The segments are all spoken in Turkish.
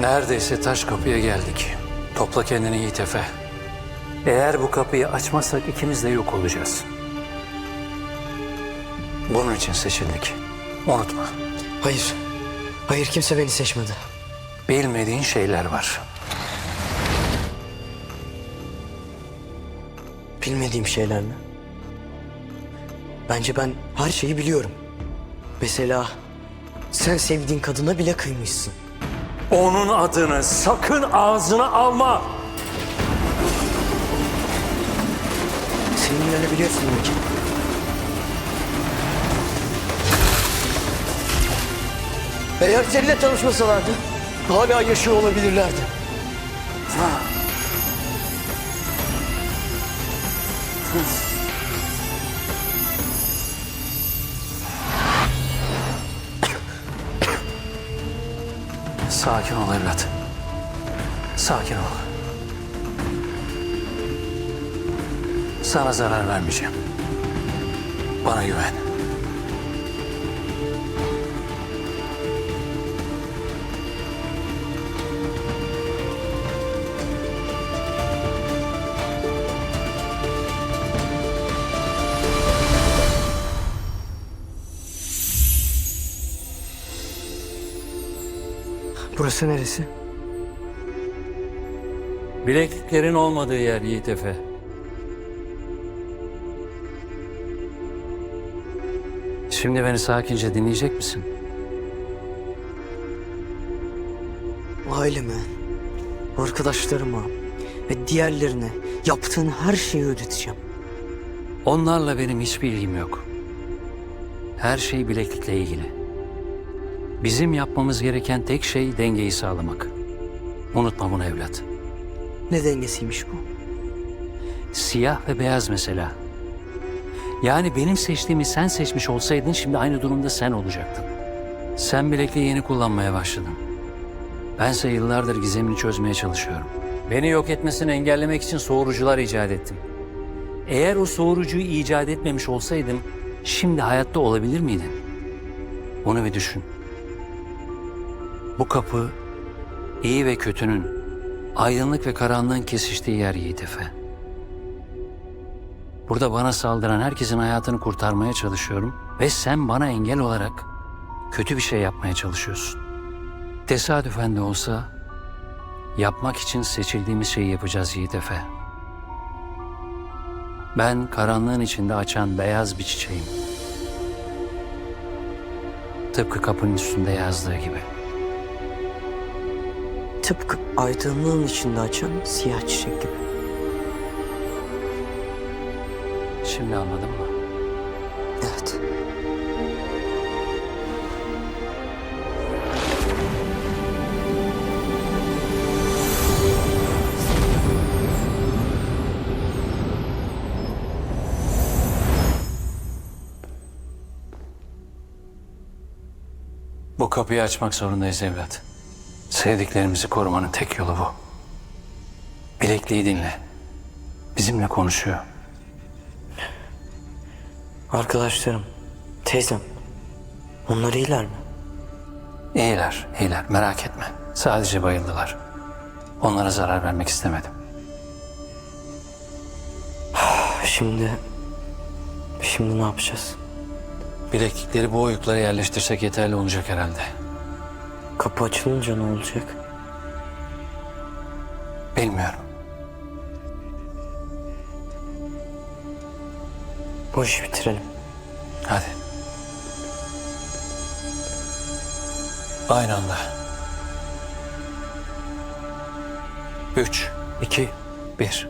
Neredeyse taş kapıya geldik. Topla kendini Yiğit Efe. Eğer bu kapıyı açmazsak ikimiz de yok olacağız. Bunun için seçildik. Unutma. Hayır. Hayır kimse beni seçmedi. Bilmediğin şeyler var. Bilmediğim şeyler mi? Bence ben her şeyi biliyorum. Mesela sen sevdiğin kadına bile kıymışsın. Onun adını sakın ağzına alma. Senin öyle biliyorsun demek. Eğer seninle tanışmasalardı hala yaşıyor olabilirlerdi. Sakin ol evlat. Sakin ol. Sana zarar vermeyeceğim. Bana güven. Burası neresi? Bilekliklerin olmadığı yer Yiğit Efe. Şimdi beni sakince dinleyecek misin? Aileme, arkadaşlarıma ve diğerlerine yaptığın her şeyi ödeteceğim. Onlarla benim hiçbir ilgim yok. Her şey bileklikle ilgili. Bizim yapmamız gereken tek şey dengeyi sağlamak. Unutma bunu evlat. Ne dengesiymiş bu? Siyah ve beyaz mesela. Yani benim seçtiğimi sen seçmiş olsaydın şimdi aynı durumda sen olacaktın. Sen bilekliği yeni kullanmaya başladın. Bense yıllardır gizemini çözmeye çalışıyorum. Beni yok etmesini engellemek için soğurucular icat ettim. Eğer o soğurucuyu icat etmemiş olsaydım şimdi hayatta olabilir miydin? Onu bir düşün. Bu kapı iyi ve kötünün, aydınlık ve karanlığın kesiştiği yer Yiğit Efe. Burada bana saldıran herkesin hayatını kurtarmaya çalışıyorum ve sen bana engel olarak kötü bir şey yapmaya çalışıyorsun. Tesadüfen de olsa yapmak için seçildiğimiz şeyi yapacağız Yiğit Efe. Ben karanlığın içinde açan beyaz bir çiçeğim. Tıpkı kapının üstünde yazdığı gibi. Tıpkı aydınlığın içinde açan siyah çiçek gibi. Şimdi anladın mı? Evet. Bu kapıyı açmak zorundayız evlat. Sevdiklerimizi korumanın tek yolu bu. Bilekliği dinle. Bizimle konuşuyor. Arkadaşlarım, teyzem. Onlar iyiler mi? İyiler, iyiler. Merak etme. Sadece bayıldılar. Onlara zarar vermek istemedim. Şimdi... Şimdi ne yapacağız? Bileklikleri bu oyuklara yerleştirsek yeterli olacak herhalde. Kapı açılınca ne olacak? Bilmiyorum. Bu işi bitirelim. Hadi. Aynı anda. Üç, iki, bir.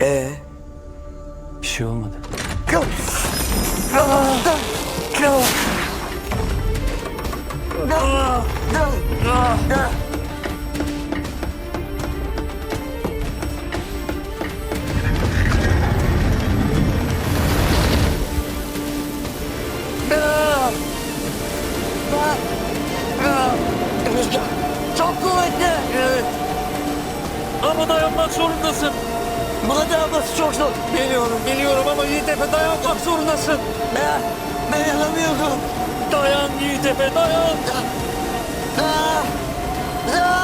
Ee? Bir şey olmadı. Çok kuvvetli. Evet. Ama dayanmak zorundasın. Burada ablası çok zor. Biliyorum, biliyorum ama Yiğitepe dayanmak zorundasın. Ben, ben yanamıyorum. Dayan Yiğitepe, dayan. Dayan. Dayan.